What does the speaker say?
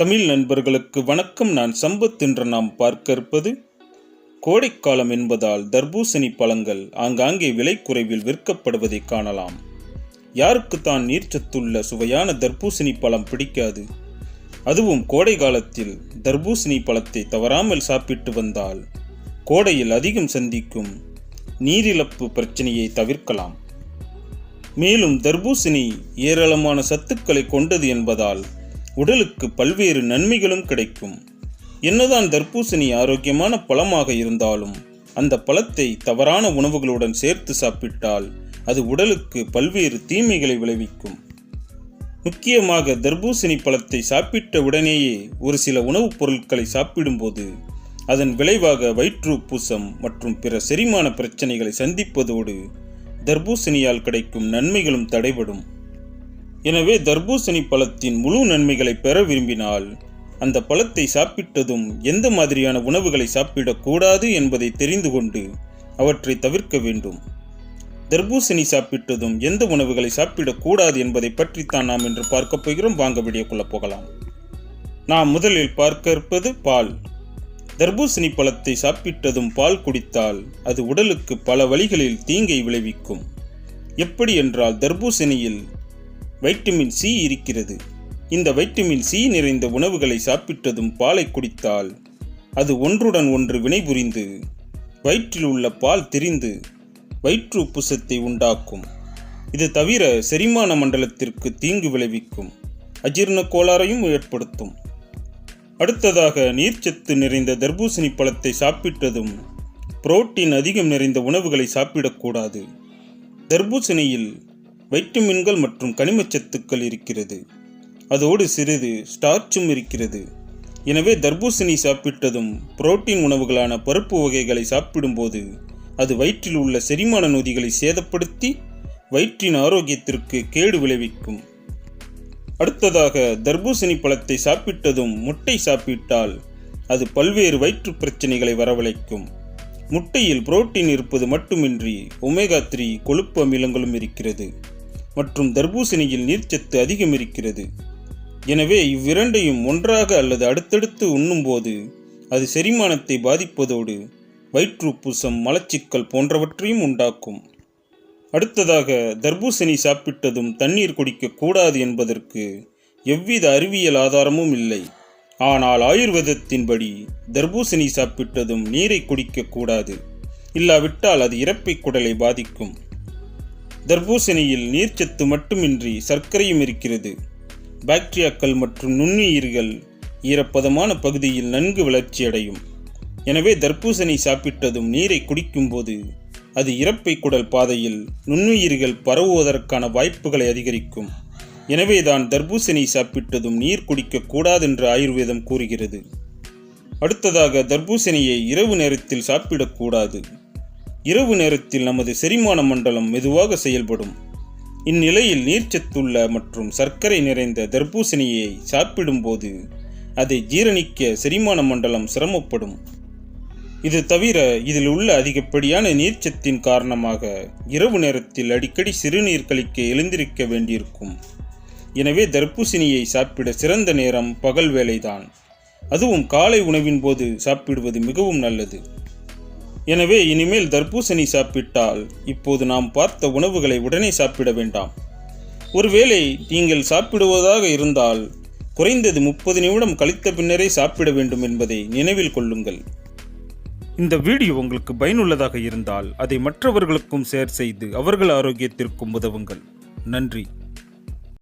தமிழ் நண்பர்களுக்கு வணக்கம். நான் சம்பத் என்று நாம் பார்க்க இருப்பது கோடைக்காலம் என்பதால் தர்பூசணி பழங்கள் ஆங்காங்கே விலை குறைவில் விற்கப்படுவதை காணலாம். யாருக்குத்தான் நீர்ச்சத்துள்ள சுவையான தர்பூசணி பழம் பிடிக்காது. அதுவும் கோடை காலத்தில் தர்பூசணி பழத்தை தவறாமல் சாப்பிட்டு வந்தால் கோடையில் அதிகம் சந்திக்கும் நீரிழப்பு பிரச்சனையை தவிர்க்கலாம். மேலும் தர்பூசணி ஏராளமான சத்துக்களை கொண்டது என்பதால் உடலுக்கு பல்வேறு நன்மைகளும் கிடைக்கும். என்னதான் தர்பூசணி ஆரோக்கியமான பழமாக இருந்தாலும் அந்த பழத்தை தவறான உணவுகளுடன் சேர்த்து சாப்பிட்டால் அது உடலுக்கு பல்வேறு தீமைகளை விளைவிக்கும். முக்கியமாக தர்பூசணி பழத்தை சாப்பிட்ட உடனேயே ஒரு சில உணவுப் பொருட்களை சாப்பிடும்போது அதன் விளைவாக வயிற்று பூசம் மற்றும் பிற செரிமான பிரச்சனைகளை சந்திப்பதோடு தர்பூசணியால் கிடைக்கும் நன்மைகளும் தடைபடும். எனவே தர்பூசணி பழத்தின் முழு நன்மைகளை பெற விரும்பினால் அந்த பழத்தை சாப்பிட்டதும் எந்த மாதிரியான உணவுகளை சாப்பிடக்கூடாது என்பதை தெரிந்து கொண்டு அவற்றை தவிர்க்க வேண்டும். தர்பூசணி சாப்பிட்டதும் எந்த உணவுகளை சாப்பிடக்கூடாது என்பதை பற்றித்தான் நாம் இன்று பார்க்க போகிறோம். வாங்க வீடியோக்குள்ள போகலாம். நாம் முதலில் பார்க்க இருப்பது பால். தர்பூசணி பழத்தை சாப்பிட்டதும் பால் குடித்தால் அது உடலுக்கு பல வழிகளில் தீங்கை விளைவிக்கும். எப்படி என்றால் தர்பூசணியில் வைட்டமின் சி இருக்கிறது. இந்த வைட்டமின் சி நிறைந்த உணவுகளை சாப்பிட்டதும் பாலை குடித்தால் அது ஒன்றுடன் ஒன்று வினைபுரிந்து வயிற்றில் உள்ள பால் திரிந்து வயிற்று உப்புசத்தை உண்டாக்கும். இது தவிர செரிமான மண்டலத்திற்கு தீங்கு விளைவிக்கும் அஜீர்ண கோளாறையும் ஏற்படுத்தும். அடுத்ததாக நீர்ச்சத்து நிறைந்த தர்பூசணி பழத்தை சாப்பிட்டதும் புரோட்டீன் அதிகம் நிறைந்த உணவுகளை சாப்பிடக்கூடாது. தர்பூசணியில் வைட்டமின்கள் மற்றும் கனிமச்சத்துக்கள் இருக்கிறது. அதோடு சிறிது ஸ்டார்ச்சும் இருக்கிறது. எனவே தர்பூசணி சாப்பிட்டதும் புரோட்டீன் உணவுகளான பருப்பு வகைகளை சாப்பிடும்போது அது வயிற்றில் உள்ள செரிமான நொதிகளை சேதப்படுத்தி வயிற்றின் ஆரோக்கியத்திற்கு கேடு விளைவிக்கும். அடுத்ததாக தர்பூசணி பழத்தை சாப்பிட்டதும் முட்டை சாப்பிட்டால் அது பல்வேறு வயிற்று பிரச்சனைகளை வரவழைக்கும். முட்டையில் புரோட்டீன் இருப்பது மட்டுமின்றி ஒமேகா த்ரீ கொழுப்பு அமிலங்களும் இருக்கிறது. மற்றும் தர்பூசணியில் நீர்ச்சத்து அதிகம் இருக்கிறது எனவே இவ்விரண்டையும் ஒன்றாக அல்லது அடுத்தடுத்து உண்ணும்போது அது செரிமானத்தை பாதிப்பதோடு வயிற்றுப்பூசம் மலச்சிக்கல் போன்றவற்றையும் உண்டாக்கும். அடுத்ததாக தர்பூசணி சாப்பிட்டதும் தண்ணீர் குடிக்கக்கூடாது என்பதற்கு எவ்வித அறிவியல் ஆதாரமும் இல்லை. ஆனால் ஆயுர்வேதத்தின்படி தர்பூசணி சாப்பிட்டதும் நீரை குடிக்கக்கூடாது இல்லாவிட்டால் அது இறப்பை குடலை பாதிக்கும். தர்பூசணியில் நீர்ச்சத்து மட்டுமின்றி சர்க்கரையும் இருக்கிறது. பாக்டீரியாக்கள் மற்றும் நுண்ணுயிர்கள் ஈரப்பதமான பகுதியில் நன்கு வளர்ச்சியடையும். எனவே தர்பூசணி சாப்பிட்டதும் நீரை குடிக்கும்போது அது இறப்பை குடல் பாதையில் நுண்ணுயிர்கள் பரவுவதற்கான வாய்ப்புகளை அதிகரிக்கும். எனவேதான் தர்பூசணி சாப்பிட்டதும் நீர் குடிக்கக்கூடாதென்று ஆயுர்வேதம் கூறுகிறது. அடுத்ததாக தர்பூசணியை இரவு நேரத்தில் சாப்பிடக்கூடாது இரவு நேரத்தில் நமது செரிமான மண்டலம் மெதுவாக செயல்படும். இந்நிலையில் நீர்ச்சத்துள்ள மற்றும் சர்க்கரை நிறைந்த தர்பூசணியை சாப்பிடும்போது அதை ஜீரணிக்க செரிமான மண்டலம் சிரமப்படும். இது தவிர இதில் உள்ள அதிகப்படியான நீர்ச்சத்தின் காரணமாக இரவு நேரத்தில் அடிக்கடி சிறுநீர் கழிக்க எழுந்திருக்க வேண்டியிருக்கும். எனவே தர்பூசணியை சாப்பிட சிறந்த நேரம் பகல் வேலைதான் அதுவும் காலை உணவின் போது சாப்பிடுவது மிகவும் நல்லது. எனவே இனிமேல் தர்பூசணி சாப்பிட்டால் இப்போது நாம் பார்த்த உணவுகளை உடனே சாப்பிட வேண்டாம். ஒருவேளை நீங்கள் சாப்பிடுவதாக இருந்தால் குறைந்தது முப்பது நிமிடம் கழித்த பின்னரே சாப்பிட வேண்டும் என்பதை நினைவில் கொள்ளுங்கள். இந்த வீடியோ உங்களுக்கு பயனுள்ளதாக இருந்தால் அதை மற்றவர்களுக்கும் ஷேர் செய்து அவர்கள் ஆரோக்கியத்திற்கும் உதவுங்கள். நன்றி.